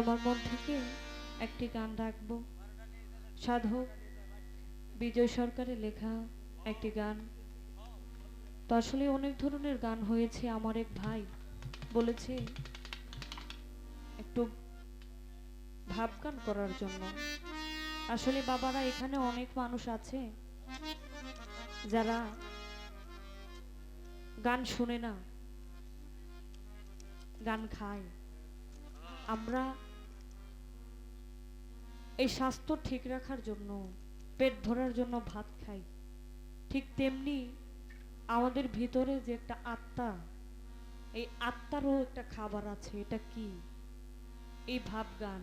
আমার মন থেকে একটি গান রাখব। সাধক বিজয় সরকারের লেখা একটি গান। তো আসলে অনেক ধরনের গান হয়েছে, আমার এক ভাই বলেছে, একটু ভাব গান করার জন্য। আসলে বাবারা এখানে অনেক মানুষ আছে যারা গান শুনে না, গান খায়। আমরা এই স্বাস্থ্য ঠিক রাখার জন্য, পেট ভরার জন্য ভাত খাই। ঠিক তেমনি আমাদের ভিতরে যে একটা আত্মা, এই আত্মারও একটা খাবার আছে, এটা কি? এই ভাব গান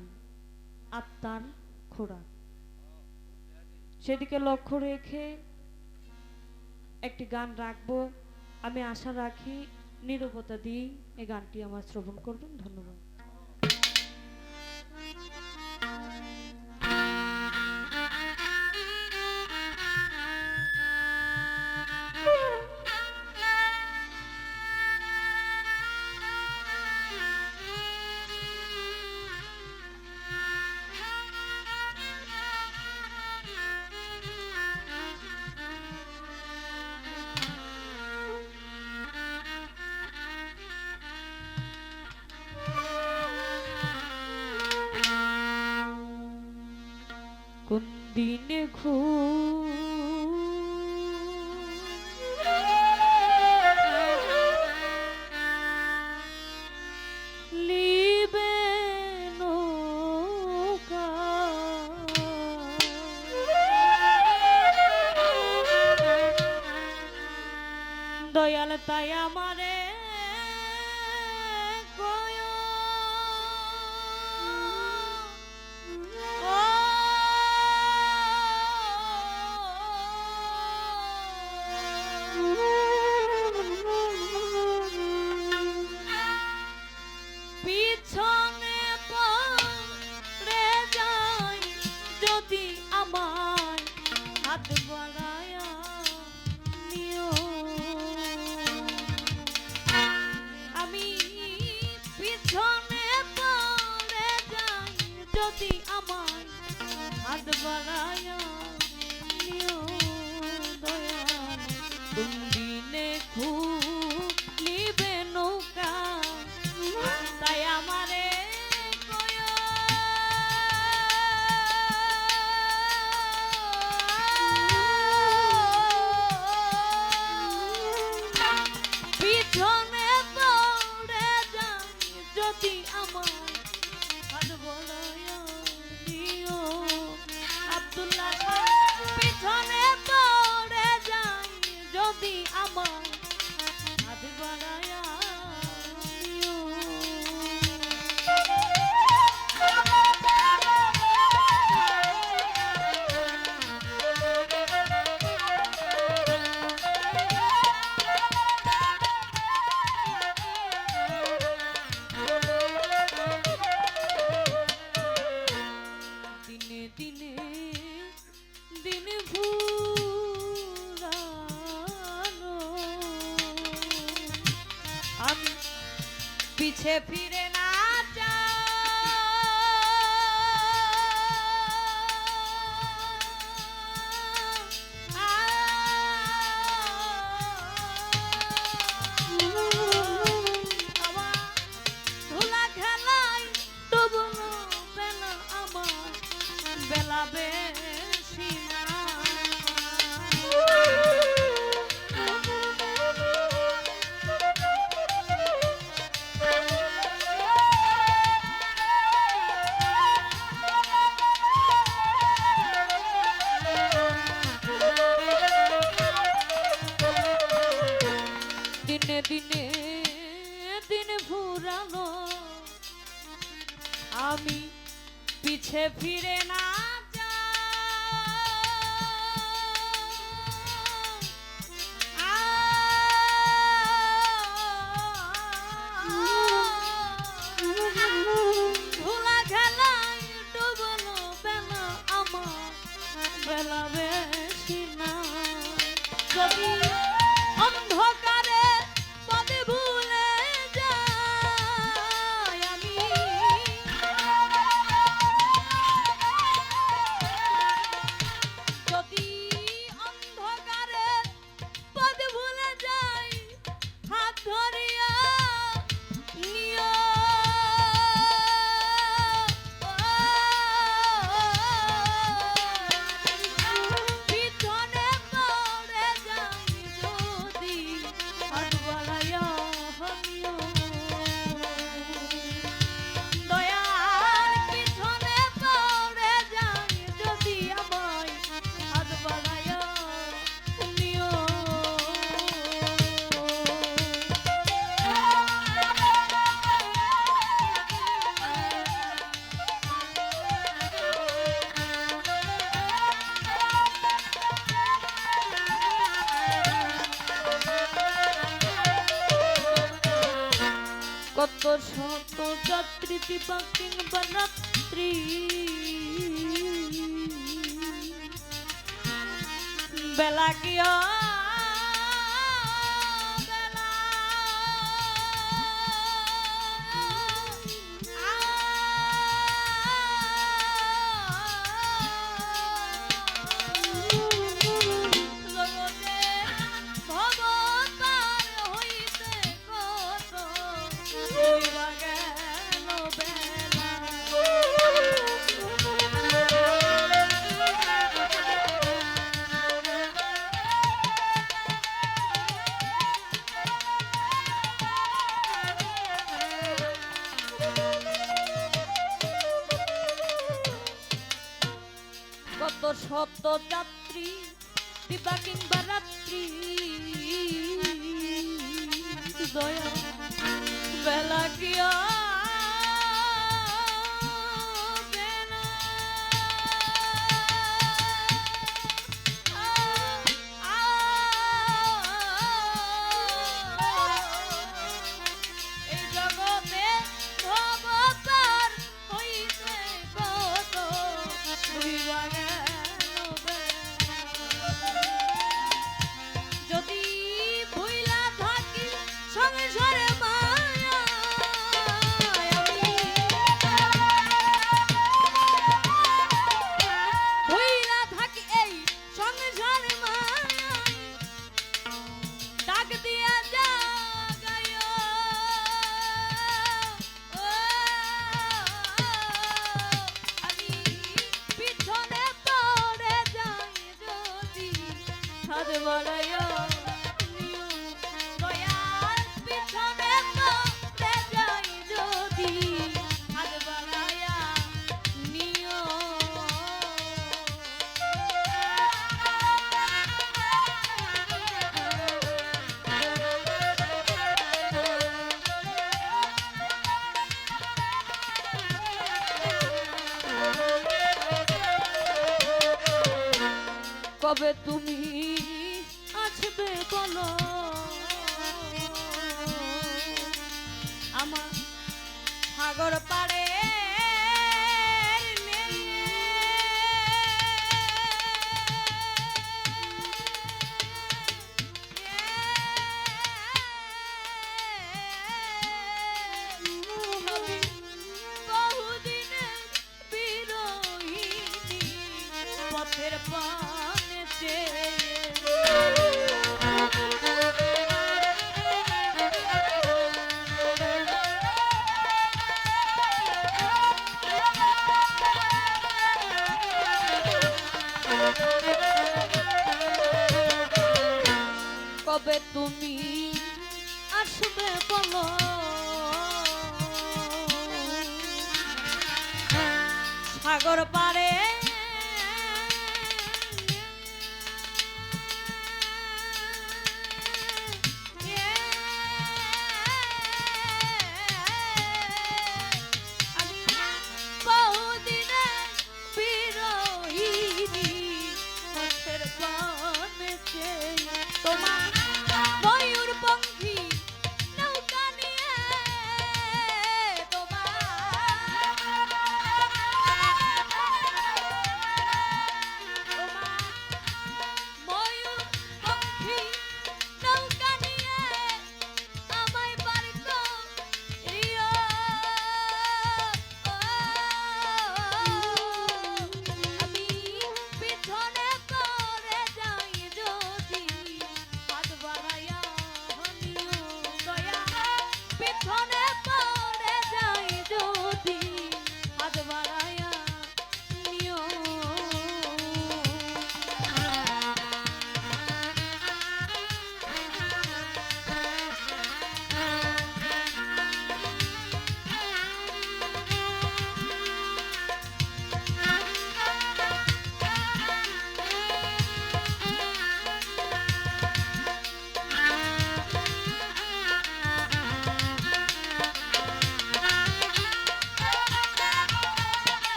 আত্মার খোরাক। সেদিকে লক্ষ্য রেখে একটি গান রাখব। আমি আশা রাখি নিরবতা দিয়ে এই গানটি আমার শ্রবণ করবেন। ধন্যবাদ। দিনে ঘু দয়াল তাই আমারে যদি আমার হাত বাড়ায়া ফিরে আমি পিছে ফিরে না ধুলা যত শত যাত্রী দিবা কিংবা রাত্রি। বেলা গিয়া শত যাত্রী দিবা কিংবা রাত্রি। দয়া বেলা গিয়া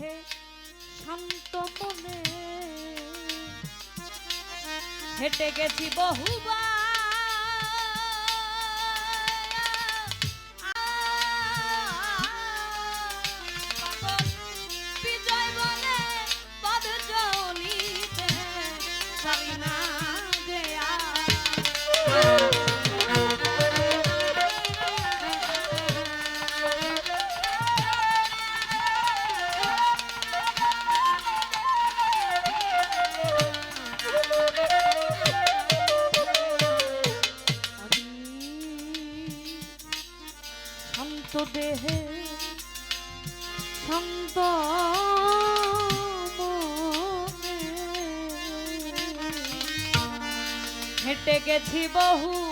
হে শান্ত মনে। হেঁটে গেছি বহুবার। দেহে সন্ত হেঁটে গেছি বহু